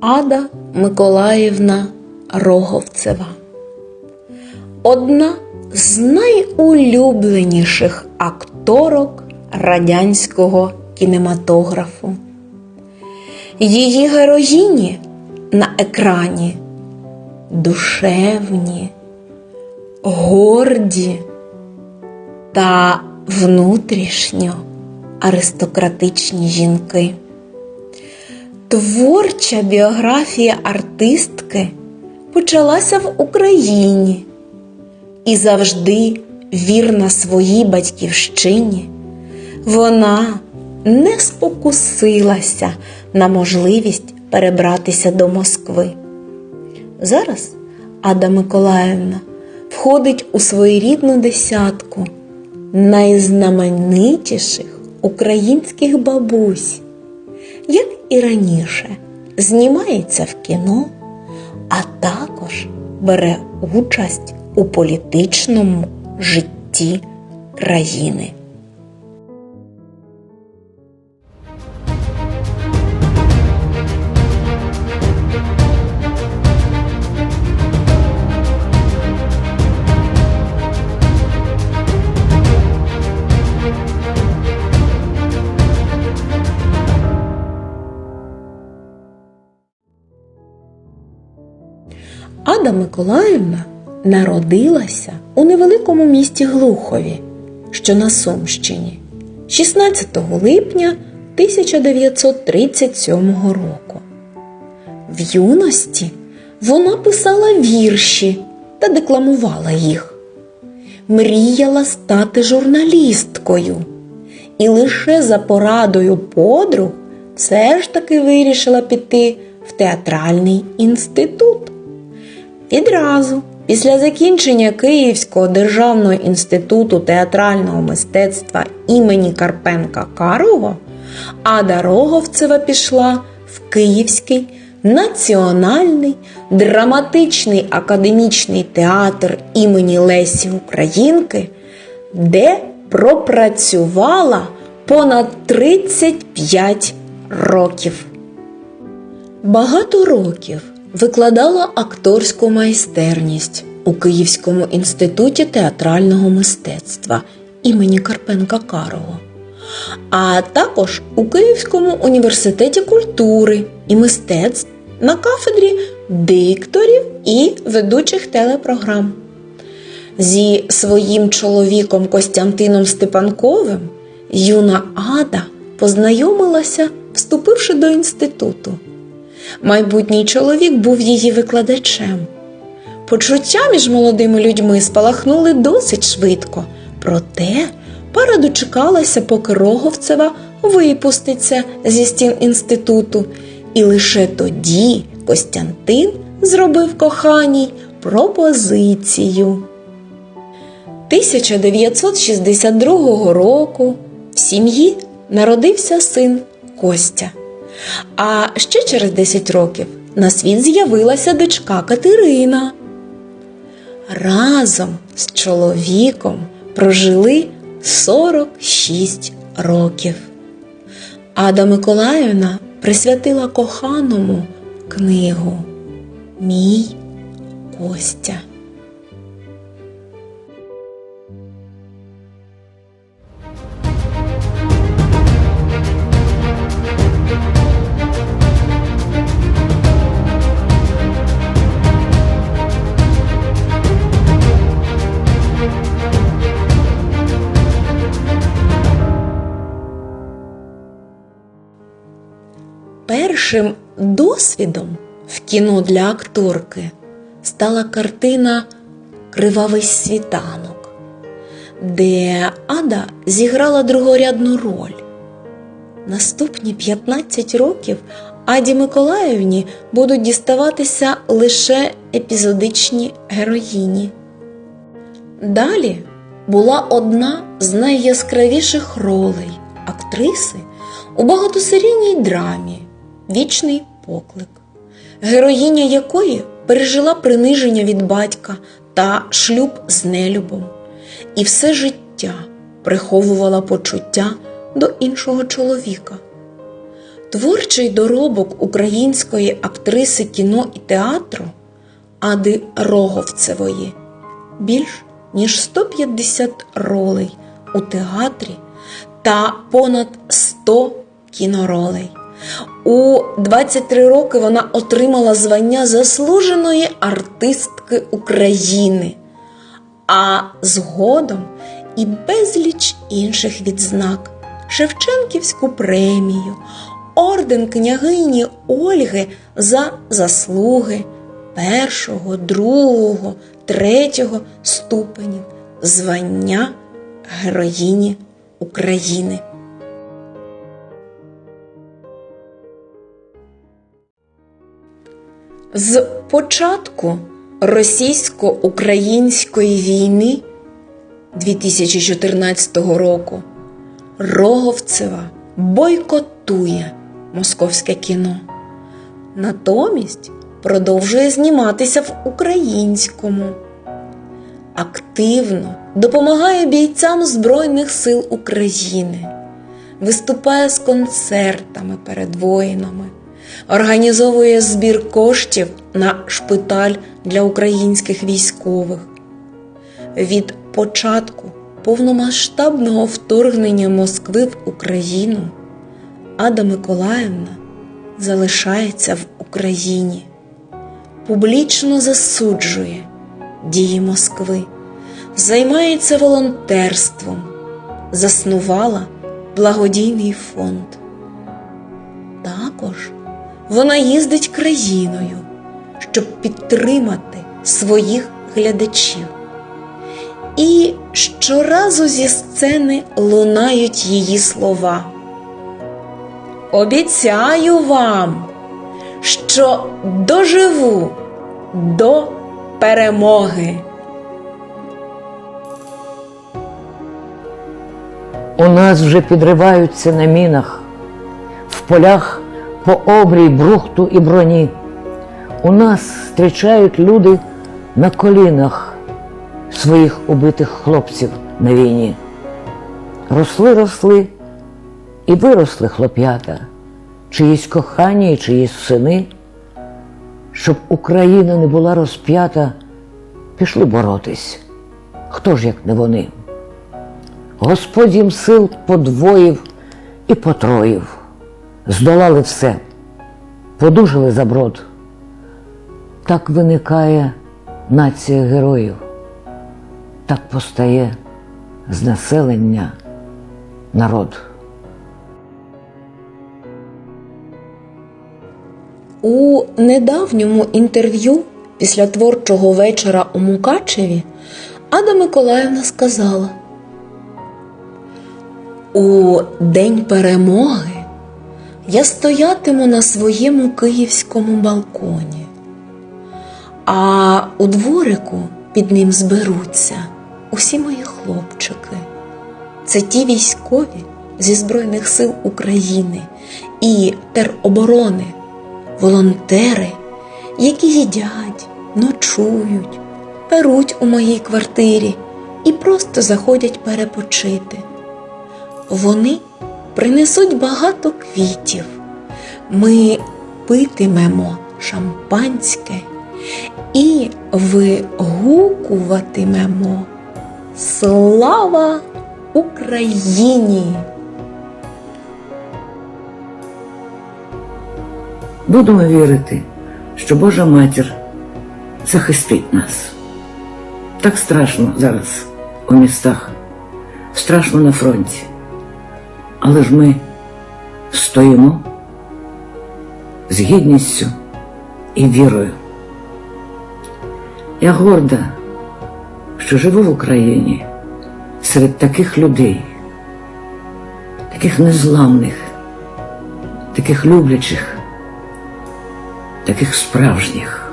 Ада Миколаївна Роговцева. Одна з найулюбленіших акторок радянського кінематографу. Її героїні на екрані душевні, горді та внутрішньо аристократичні жінки. Творча біографія артистки почалася в Україні і завжди вірна своїй батьківщині, вона не спокусилася на можливість перебратися до Москви. Зараз Ада Миколаївна входить у своєрідну десятку найзнаменитіших українських бабусь, як і раніше, знімається в кіно, а також бере участь у політичному житті країни. Ада Миколаївна народилася у невеликому місті Глухові, що на Сумщині, 16 липня 1937 року. В юності вона писала вірші та декламувала їх. Мріяла стати журналісткою і лише за порадою подруг все ж таки вирішила піти в театральний інститут. Відразу після закінчення Київського державного інституту театрального мистецтва імені Карпенка Карого Ада Роговцева пішла в Київський національний драматичний академічний театр імені Лесі Українки, де пропрацювала понад 35 років. Багато років викладала акторську майстерність у Київському інституті театрального мистецтва імені Карпенка Карого, а також у Київському університеті культури і мистецтв на кафедрі дикторів і ведучих телепрограм. Зі своїм чоловіком Костянтином Степанковим юна Ада познайомилася, вступивши до інституту. Майбутній чоловік був її викладачем. Почуття між молодими людьми спалахнули досить швидко, проте пара дочекалася, поки Роговцева випуститься зі стін інституту, і лише тоді Костянтин зробив коханій пропозицію. 1962 року в сім'ї народився син Костя. А ще через 10 років на світ з'явилася дочка Катерина. Разом з чоловіком прожили 46 років. Ада Миколаївна присвятила коханому книгу Мій Костя. Першим досвідом в кіно для акторки стала картина Кривавий світанок, де Ада зіграла другорядну роль. Наступні 15 років Аді Миколаївні будуть діставатися лише епізодичні героїні. Далі була одна з найяскравіших ролей актриси у багатосерійній драмі Вічний поклик, героїня якої пережила приниження від батька та шлюб з нелюбом, і все життя приховувала почуття до іншого чоловіка. Творчий доробок української актриси кіно і театру Ади Роговцевої більш ніж 150 ролей у театрі та понад 100 кіноролей. У 23 роки вона отримала звання заслуженої артистки України, а згодом і безліч інших відзнак, Шевченківську премію, орден княгині Ольги за заслуги першого, другого, третього ступенів звання героїні України. З початку російсько-української війни 2014 року Роговцева бойкотує московське кіно. Натомість продовжує зніматися в українському. Активно допомагає бійцям Збройних сил України, виступає з концертами перед воїнами, організовує збір коштів на шпиталь для українських військових. Від початку повномасштабного вторгнення Москви в Україну Ада Миколаївна залишається в Україні, публічно засуджує дії Москви, займається волонтерством, заснувала благодійний фонд. Також вона їздить країною, щоб підтримати своїх глядачів. І щоразу зі сцени лунають її слова. Обіцяю вам, що доживу до перемоги. У нас вже підриваються на мінах, в полях по обрій брухту і броні. У нас зустрічають люди на колінах своїх убитих хлопців на війні. Росли, росли і виросли хлоп'ята, чиїсь кохані і чиїсь сини, щоб Україна не була розп'ята, пішли боротись. Хто ж як не вони? Господь їм сил подвоїв і потроїв, здолали все, подужали за брод. Так виникає нація героїв, так постає з населення народ. У недавньому інтерв'ю після творчого вечора у Мукачеві Ада Миколаївна сказала: У День перемоги я стоятиму на своєму київському балконі, а у дворику під ним зберуться усі мої хлопчики. Це ті військові зі Збройних сил України і тероборони, волонтери, які їдять, ночують, перуть у моїй квартирі і просто заходять перепочити. Вони принесуть багато квітів. Ми питимемо шампанське і вигукуватимемо Слава Україні! Будемо вірити, що Божа матір захистить нас. Так страшно зараз у містах, страшно на фронті. Але ж ми стоїмо з гідністю і вірою. Я горда, що живу в Україні серед таких людей, таких незламних, таких люблячих, таких справжніх.